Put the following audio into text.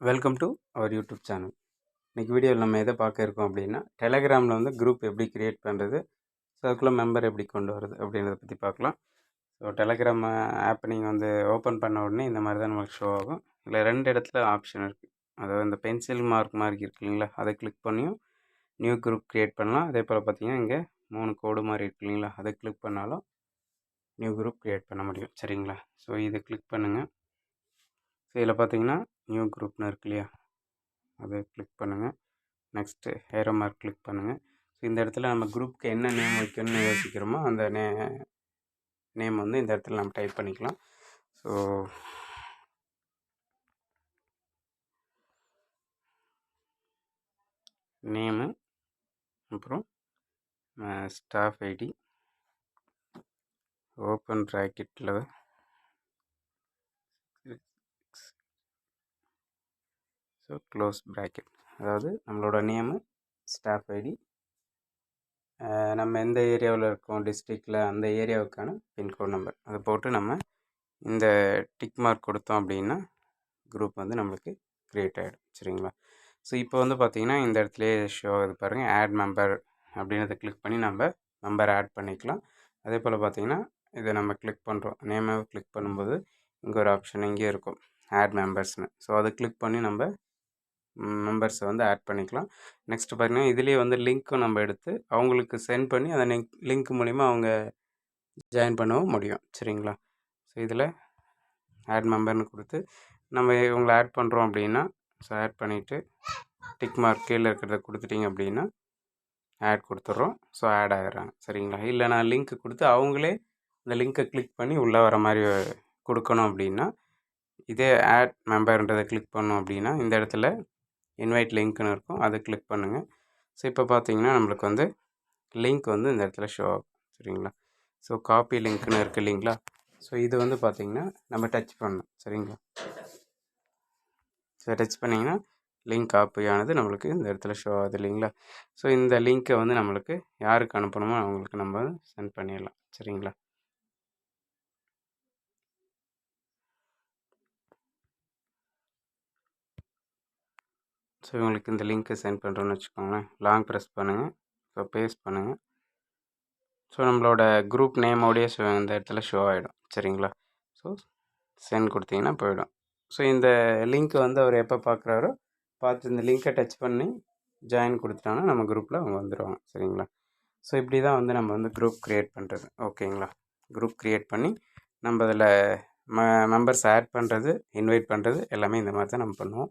Welcome to our YouTube channel இன்றைக்கி வீடியோவில் நம்ம எதை பார்க்க இருக்கோம் அப்படின்னா டெலகிராமில் வந்து குரூப் எப்படி க்ரியேட் பண்ணுறது ஸோ அதுக்குள்ளே மெம்பர் எப்படி கொண்டு வருது அப்படின்றத பற்றி பார்க்கலாம். ஸோ டெலகிராம் ஆப் நீங்கள் வந்து ஓப்பன் பண்ண உடனே இந்த மாதிரி தான் நமக்கு ஷோ ஆகும். இல்லை ரெண்டு இடத்துல ஆப்ஷன் இருக்குது அதாவது இந்த பென்சில் மார்க் மாதிரி இருக்கு இல்லைங்களா? அதை கிளிக் பண்ணியும் நியூ குரூப் க்ரியேட் பண்ணலாம். அதே போல் பார்த்தீங்கன்னா இங்கே மூணு கோடு மாதிரி இருக்கு இல்லைங்களா? அதை கிளிக் பண்ணாலும் நியூ குரூப் க்ரியேட் பண்ண முடியும். சரிங்களா? ஸோ இதை கிளிக் பண்ணுங்கள் ஸோ இதில் பார்த்தீங்கன்னா நியூ குரூப்னு இருக்கு இல்லையா? அதை கிளிக் பண்ணுங்கள் நெக்ஸ்ட்டு ஹேரோ மார்க் கிளிக் பண்ணுங்கள் ஸோ இந்த இடத்துல நம்ம குரூப்புக்கு என்ன நேம் வைக்கணும்னு யோசிக்கிறோமோ அந்த நே நேம் வந்து இந்த இடத்துல நம்ம டைப் பண்ணிக்கலாம். ஸோ நேமு அப்புறம் ஸ்டாஃப் ஐடி ஓப்பன் ப்ராக்கெட்டில் ஸோ க்ளோஸ் ப்ராக்கெட் அதாவது நம்மளோட நேமு ஸ்டாஃப் ஐடி நம்ம எந்த ஏரியாவில் இருக்கோம் டிஸ்ட்ரிக்டில் அந்த ஏரியாவுக்கான பின்கோட் நம்பர் அதை போட்டு நம்ம இந்த டிக் மார்க் கொடுத்தோம் அப்படின்னா குரூப் வந்து நம்மளுக்கு க்ரியேட் ஆகிடும் சரிங்களா? ஸோ இப்போ வந்து பார்த்திங்கன்னா இந்த இடத்துலையே ஷோ ஆகுது பாருங்கள் ஆட் மெம்பர் அப்படின்றத கிளிக் பண்ணி நம்ம மெம்பர் ஆட் பண்ணிக்கலாம். அதே போல் பார்த்திங்கன்னா இதை நம்ம கிளிக் பண்ணுறோம் நேமை கிளிக் பண்ணும்போது இங்கே ஒரு ஆப்ஷன் இங்கே இருக்கும். ஆட் மெம்பர்ஸ்னு ஸோ அதை கிளிக் பண்ணி நம்ம மெம்பர்ஸை வந்து ஆட் பண்ணிக்கலாம். நெக்ஸ்ட்டு பார்த்திங்கன்னா இதுலேயே வந்து லிங்க்கும் நம்ம எடுத்து அவங்களுக்கு சென்ட் பண்ணி அந்த லிங்க் லிங்க் மூலிமா அவங்க ஜாயின் பண்ணவும் முடியும். சரிங்களா? ஸோ இதில் ஆட் மெம்பர்னு கொடுத்து நம்ம இவங்களை ஆட் பண்ணுறோம் அப்படின்னா ஸோ ஆட் பண்ணிவிட்டு டிக் மார்க் கீழே இருக்கிறத கொடுத்துட்டிங்க அப்படின்னா ஆட் கொடுத்துட்றோம். ஸோ ஆட் ஆகிறாங்க சரிங்களா? இல்லை நான் லிங்க்கு கொடுத்து அவங்களே இந்த லிங்க்கை கிளிக் பண்ணி உள்ளே வர மாதிரி கொடுக்கணும் அப்படின்னா இதே ஆட் மெம்பர்ன்றதை கிளிக் பண்ணோம் அப்படின்னா இந்த இடத்துல இன்வைட் லிங்க்னு இருக்கும். அதை கிளிக் பண்ணுங்கள் ஸோ இப்போ பார்த்தீங்கன்னா நம்மளுக்கு வந்து லிங்க் வந்து இந்த இடத்துல ஷோ ஆகும். சரிங்களா? ஸோ காப்பி லிங்க்னு இருக்குது இல்லைங்களா? ஸோ இது வந்து பார்த்திங்கன்னா நம்ம டச் பண்ணணும். சரிங்களா? ஸோ டச் பண்ணிங்கன்னா லிங்க் காப்பியானது நம்மளுக்கு இந்த இடத்துல ஷோ ஆகுது இல்லைங்களா? ஸோ இந்த லிங்க்கை வந்து நம்மளுக்கு யாருக்கு அனுப்பணுமோ அவங்களுக்கு நம்ம சென்ட் பண்ணிடலாம். சரிங்களா? ஸோ இவங்களுக்கு இந்த லிங்க்கை சென்ட் பண்ணுறோன்னு வச்சுக்கோங்களேன். லாங் ப்ரெஸ் பண்ணுங்கள் ஸோ பேஸ்ட் பண்ணுங்கள் ஸோ நம்மளோட குரூப் நேமோடையே ஸோ இந்த இடத்துல ஷோ ஆகிடும் சரிங்களா? ஸோ சென்ட் கொடுத்தீங்கன்னா போயிடும். ஸோ இந்த லிங்க் வந்து அவர் எப்போ பார்க்குறாரோ பார்த்து இந்த லிங்க்கை டச் பண்ணி ஜாயின் கொடுத்துட்டாங்கன்னா நம்ம குரூப்பில் அவங்க வந்துடுவாங்க சரிங்களா? ஸோ இப்படி தான் வந்து நம்ம வந்து குரூப் க்ரியேட் பண்ணுறது ஓகேங்களா? குரூப் க்ரியேட் பண்ணி நம்ம அதில் ம மெம்பர்ஸ் ஆட் பண்ணுறது இன்வைட் பண்ணுறது எல்லாமே இந்த மாதிரி தான் நம்ம பண்ணுவோம்.